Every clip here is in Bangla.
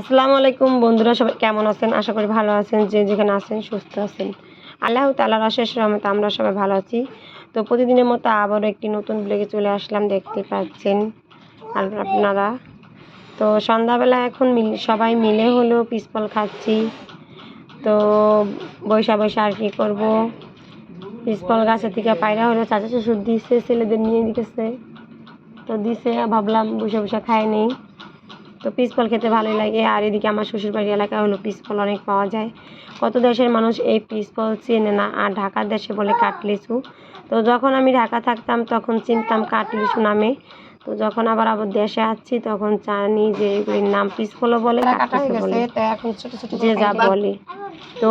আসসালামু আলাইকুম বন্ধুরা, সবাই কেমন আছেন? আশা করি ভালো আছেন, যে যেখানে আছেন সুস্থ আছেন। আল্লাহ তাল্লাহ অশেষ রহমতে আমরা সবাই ভালো আছি। তো প্রতিদিনের মতো আবারও একটি নতুন ব্লগে চলে আসলাম, দেখতে পাচ্ছেন আর আপনারা। তো সন্ধ্যাবেলা এখন সবাই মিলে হলো পিসফল খাচ্ছি। তো বৈশা বৈশা আর কি করব। পিসফল গাছের থেকে পায়রা হলো চাচা শ্বশুর দিচ্ছে ছেলেদের নিয়ে দিতেছে। তো দিছে, ভাবলাম বসে বসে খায় নেই। তো পিসফল খেতে ভালোই লাগে। আর এদিকে আমার শ্বশুরবাড়ি এলাকায় হলো পিসফল অনেক পাওয়া যায়। কত দেশের মানুষ এই পিসফল চেনে না? আর ঢাকার দেশে বলে কাটলিচু তো যখন আমি ঢাকা থাকতাম তখন চিনতাম কাটলিচু নামে। তো যখন আবার আবার দেশে আসছি তখন জানি যে এগুলির নাম পিসফলও বলে বলে। এখন ছোট ছোট যে যা বলে। তো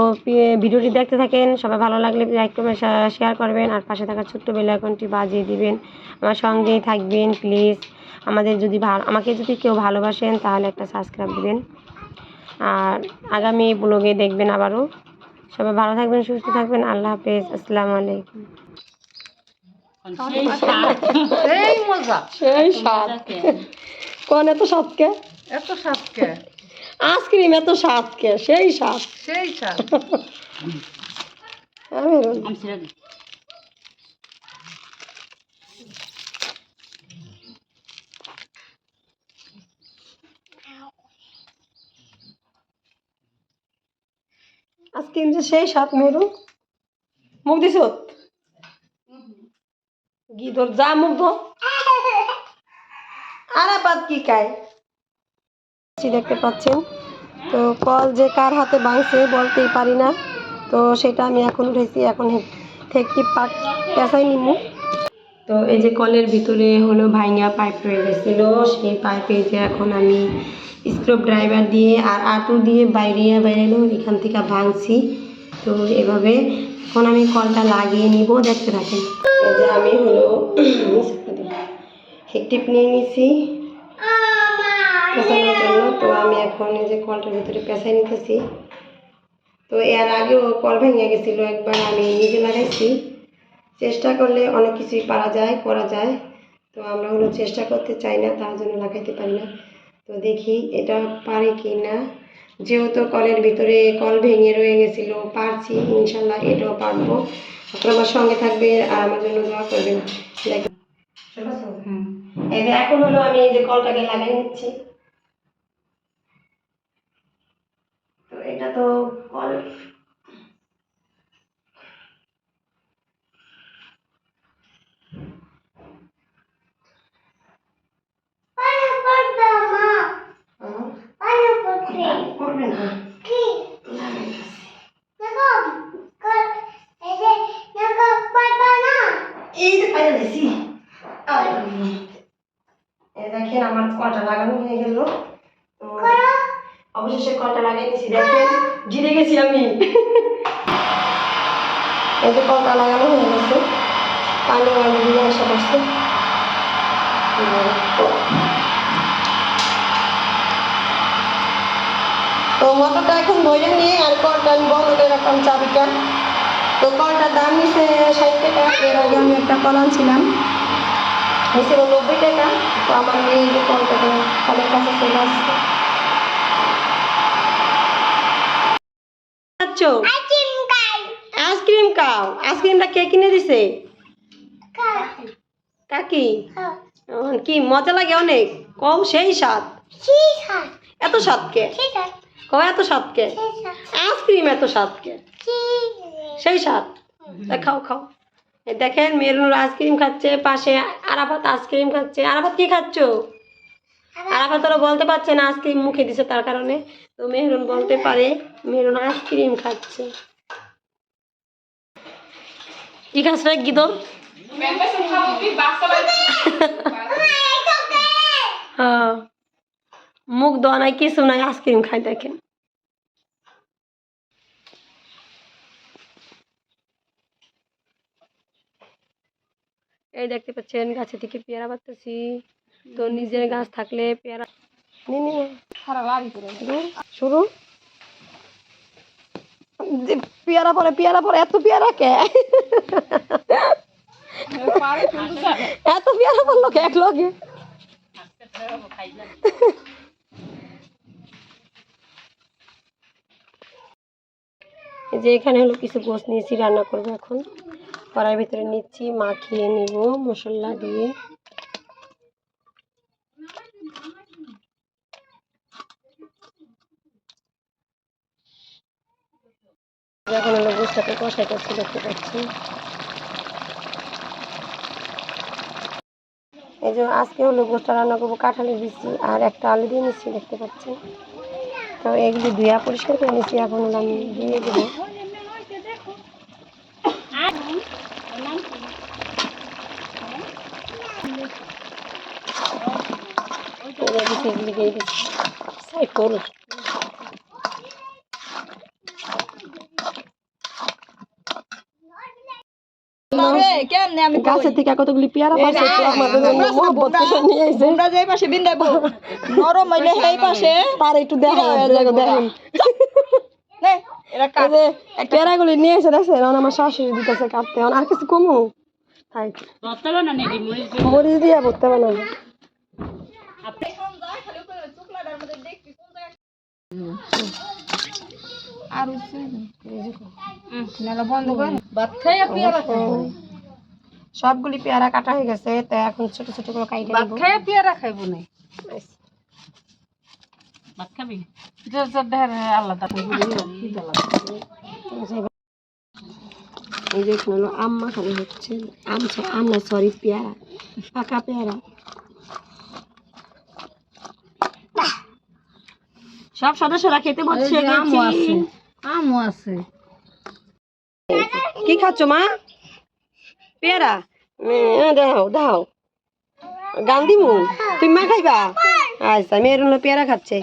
ভিডিওটি দেখতে থাকেন সবাই ভালো লাগলে লাইক করবেন শেয়ার করবেন আর পাশে থাকা ছোট্ট বেল আইকনটি বাজিয়ে দিবেন। আমার সঙ্গেই থাকবেন প্লিজ আমাদের যদি আমাকে যদি কেউ ভালোবাসেন তাহলে একটা সাবস্ক্রাইব দিবেন। আর আগামী ব্লগে দেখবেন আবারও। সবাই ভালো থাকবেন সুস্থ থাকবেন। আল্লাহ হাফেজ। আসসালামু আলাইকুম। এই মজা। সেই স্বাদ কোন এত স্বাদকে এত স্বাদকে আইসক্রিম এত স্বাদকে সেই স্বাদ সেই স্বাদ যে সেই স্বাদ মেরু। মুখ দিছ? তোর যা মুখ ধো। আরে বাদ কি খায়? দেখতে পাচ্ছেন। তো কল যে কার হাতে ভাঙছে বলতেই পারি না। তো সেটা আমি এখন উঠেছি এখন ঠেকটি পাক পেঁচাই নিমু। তো এই যে কলের ভিতরে হলো ভাইঙ্গা পাইপ রয়ে গেছিল, সেই পাইপে যে এখন আমি স্ক্রুপ ড্রাইভার দিয়ে আর আটু দিয়ে বাইরে বাইরেলো এখান থেকে ভাঙছি। তো এভাবে এখন আমি কলটা লাগিয়ে নিব, দেখতে এই যে আমি হলো হেকটিপ নিয়ে নিছি পেঁচানোর জন্য। তো আমি এখন এই যে কলটার ভিতরে পেঁচাই নিতেছি। তো এর আগেও কল ভেঙে গেছিল, একবার আমি নিজে লাগাইছি। চেষ্টা করলে অনেক কিছুই পারা যায়, করা যায়। তো আমরা হলো চেষ্টা করতে চাই না, তার জন্য লাগাইতে পারি না। তো দেখি এটা পারি কি না যেহেতু কলের ভিতরে কল ভেঙে রয়ে গেছিল পারছি ইনশাল্লাহ এটাও পারব। আপনারা আমার সঙ্গে থাকবে আর আমার জন্য দোয়া করবেন। এই যে এখন হলো আমি এই যে কলটাকে লাগাই নিচ্ছি। তো এটা তো কল হ্যাঁ, করবে না লাগাইতেছি। এই যে পাইয়া দিছি। আল্লাহ। দেখেন আমার কলটা লাগানো হয়ে গেল। তো অবশেষে কলটা লাগাই দিছি। দেখেন জিরে গেছি আমি। এই যে কলটা লাগানো হয়ে গেছে। পানি পানি দিয়ে আসা করছে। তো মোটরটা এখন ধরে নিয়ে আর কলটা আমি বন্ধ করে রাখলাম চাবিটা। তো কলটার দাম নিচ্ছে ষাট টাকা এর আগে আমি একটা কল আনছিলাম। নিছিল নব্বই টাকা তো আমার মেয়ে যে কলটা কলের কাছে চলে আসছে। আইসক্রিম খাও। আইসক্রিমটা কে কিনে দিছে? কাকি। এখন কি মজা লাগে অনেক? কম সেই স্বাদ। এত স্বাদ। কে এত স্বাদ। কে আইসক্রিম এত স্বাদ কে সেই স্বাদ। তা খাও খাও। দেখেন মেরুনুর আইসক্রিম খাচ্ছে পাশে আরাফাত আইসক্রিম খাচ্ছে। আরাফাত কি খাচ্ছ? আরাফাত ওরা বলতে পারছে না আইসক্রিম মুখে দিছে তার কারণে। তো মেহরুন বলতে পারে মেহরুন আইসক্রিম খাচ্ছে। কি খাস রে হ্যাঁ মুখ দেওয়া নাই কিছু নাই আইসক্রিম খাই দেখেন। এই দেখতে পাচ্ছেন গাছে থেকে পেয়ারা পাচ্ছি তো নিজের গাছ থাকলে পেয়ারা শুরু। পেয়ারা পরে পেয়ারা পরে এত পেয়ারা কে? এত পেয়ারা পড়ল কে এক লগে যে এখানে হলো কিছু গোস নিয়েছি, রান্না করব এখন। কড়াইয়ের ভিতরে নিচ্ছি, মাখিয়ে নিব মশলা দিয়ে। এখন হলো গোসটাকে কষাই করছি দেখতে পাচ্ছি। এই যে আজকে হলো গোসটা রান্না করব কাঁঠালের বিচি, আর একটা আলু দিয়ে নিচ্ছি দেখতে পাচ্ছেন। তো এগুলি ধুয়া পরিষ্কার করে নিচ্ছি এখন আমি দিয়ে দেবো। এগুলি দিয়ে গাছের থেকে কতগুলি পেয়ারা পাশে আমাদের জন্য মহব্বত করে নিয়ে এসে আমরা যে পাশে বিন্দাবো নরম হইলে সেই পাশে। তার একটু দেখা দেখেন নে এরা এই যে পেয়ারাগুলি নিয়ে এসে দেখছে এখন আমার শাশুড়ি দিতেছে কাটতে। এখন আর কিছু কমু? মরিচ দিয়ে। ভরতে বানাবো আর বন্ধ কর ভাত খাইয়া পেয়ারা সবগুলি পেয়ারা কাটা হয়ে গেছে তো এখন ছোট ছোট করে কাইটে ভাত নেব। পেয়ারা খাইবো না। ভাত খাবি? যে যে ঢের আলাদা এই যে এখানে আম মাখানো হচ্ছে। আম আম না সরি পেয়ারা। পাকা পেয়ারা। সব সদস্যরা খেতে আমও আছে। আমও আছে। কি খাচ্ছ, মা? পেয়ারা? দাও দাও। গান্ধী মু তুমি মা খাইবা? আচ্ছা মেয়ের হলো পেয়ারা খাচ্ছে।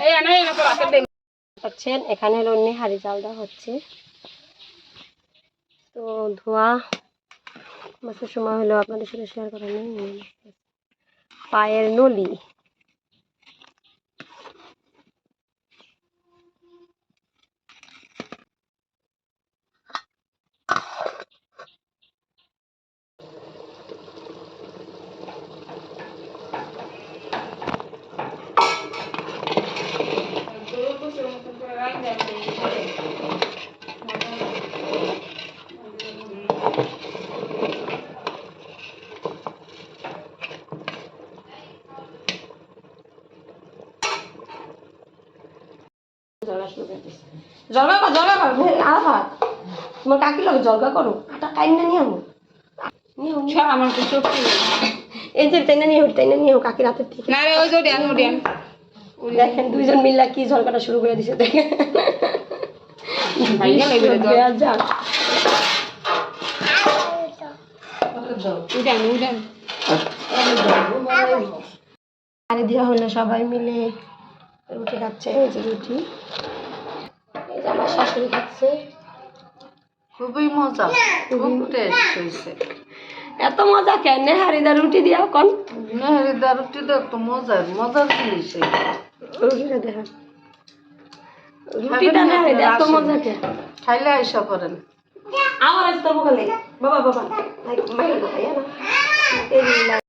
পাচ্ছেন এখানে হলো নেহারি জাল দেওয়া হচ্ছে। তো ধোয়া, মাছের সময় হলো আপনাদের সাথে শেয়ার করা নেই পায়ের নলি। জলগা কর জলগা কর তোমার কাকি লোক জলগা করো আটা কাইন না নিয়ে আমো নিয়ে আমো। আমার তো চোখ এই যে তাই না নিয়ে তাই না নিয়ে হোক কাকির থেকে। না রে ওই যে ড্যান ড্যান দেখেন দুইজন মিল্লা কি ঝলকাটা শুরু করে দিছে দেখেন। আরে দেওয়া হলো সবাই মিলে। রুটি খাচ্ছে। এই যে রুটি। আমার শাশুড়ি খাচ্ছে। খুবই মজা খুব টেস্ট হয়েছে এত মজা কেন? নেহারিদা রুটি দিয়া কন। মেহেরিদা রুটি তো একটু মজার মজার জিনিস রুটিটা দেখা। রুটিটা নেহারিদা এত মজা কেন? খাইলে আইসা করেন আমার আজ তোর বকালে বাবা বাবা মাইল না।